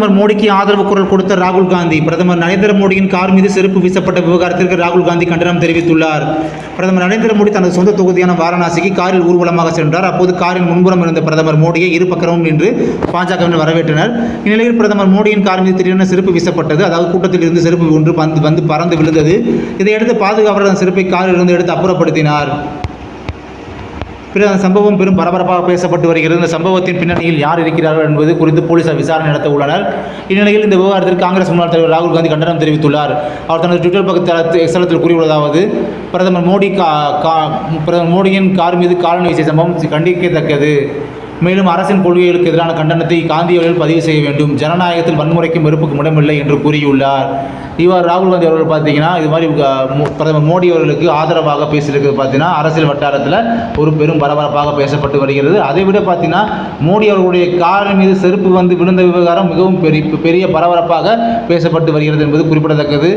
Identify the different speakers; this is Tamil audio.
Speaker 1: பிரதமர் மோடிக்கு ஆதரவு குரல் கொடுத்த ராகுல் காந்தி. பிரதமர் நரேந்திர மோடியின் கார் மீது செருப்பு வீசப்பட்ட விவகாரத்திற்கு ராகுல் காந்தி கண்டனம் தெரிவித்துள்ளார். பிரதமர் நரேந்திர மோடி தனது சொந்த தொகுதியான வாரணாசிக்கு காரில் ஊர்வலமாக சென்றார். அப்போது காரின் முன்புறம் இருந்த பிரதமர் மோடியை இரு பக்கமும் நின்று பாஜகவினர் வரவேற்றனர். இந்நிலையில் பிரதமர் மோடியின் கார் மீது திடீரென செருப்பு வீசப்பட்டது. அதாவது கூட்டத்தில் இருந்து செருப்பு ஒன்று வந்து வந்து பறந்து விழுந்தது. இதையடுத்து பாதுகாவலர் அந்த செருப்பை காரில் இருந்து எடுத்து அப்புறப்படுத்தினார். பிறகு அந்த சம்பவம் பெரும் பரபரப்பாக பேசப்பட்டு வருகிறது. இந்த சம்பவத்தின் பின்னணியில் யார் இருக்கிறார்கள் என்பது குறித்து போலீசார் விசாரணை நடத்த உள்ளனர். இந்நிலையில் இந்த விவகாரத்தில் காங்கிரஸ் முன்னாள் தலைவர் ராகுல் காந்தி கண்டனம் தெரிவித்துள்ளார். அவர் தனது ட்விட்டர் பக்கத்தில் எக்ஸலத்தில் கூறியுள்ளதாவது பிரதமர் மோடி கா கா பிரதமர் மோடியின் கார் மீது காலனி வீசிய சம்பவம் கண்டிக்கத்தக்கது. மேலும் அரசின் கொள்கைகளுக்கு எதிரான கண்டனத்தை காந்தியவர்கள் பதிவு செய்ய வேண்டும். ஜனநாயகத்தில் வன்முறைக்கும் வெறுப்புக்கும் இடமில்லை என்று கூறியுள்ளார். இவர் ராகுல் காந்தி அவர்கள் பார்த்தீங்கன்னா இது மாதிரி பிரதமர் மோடி அவர்களுக்கு ஆதரவாக பேசியிருக்கிறது பார்த்தீங்கன்னா அரசியல் வட்டாரத்தில் ஒரு பெரும் பரபரப்பாக பேசப்பட்டு வருகிறது. அதை விட பார்த்தீங்கன்னா மோடி அவர்களுடைய கார் மீது செருப்பு வந்து விழுந்த விவகாரம் மிகவும் பெரிய பெரிய பரபரப்பாக பேசப்பட்டு வருகிறது என்பது குறிப்பிடத்தக்கது.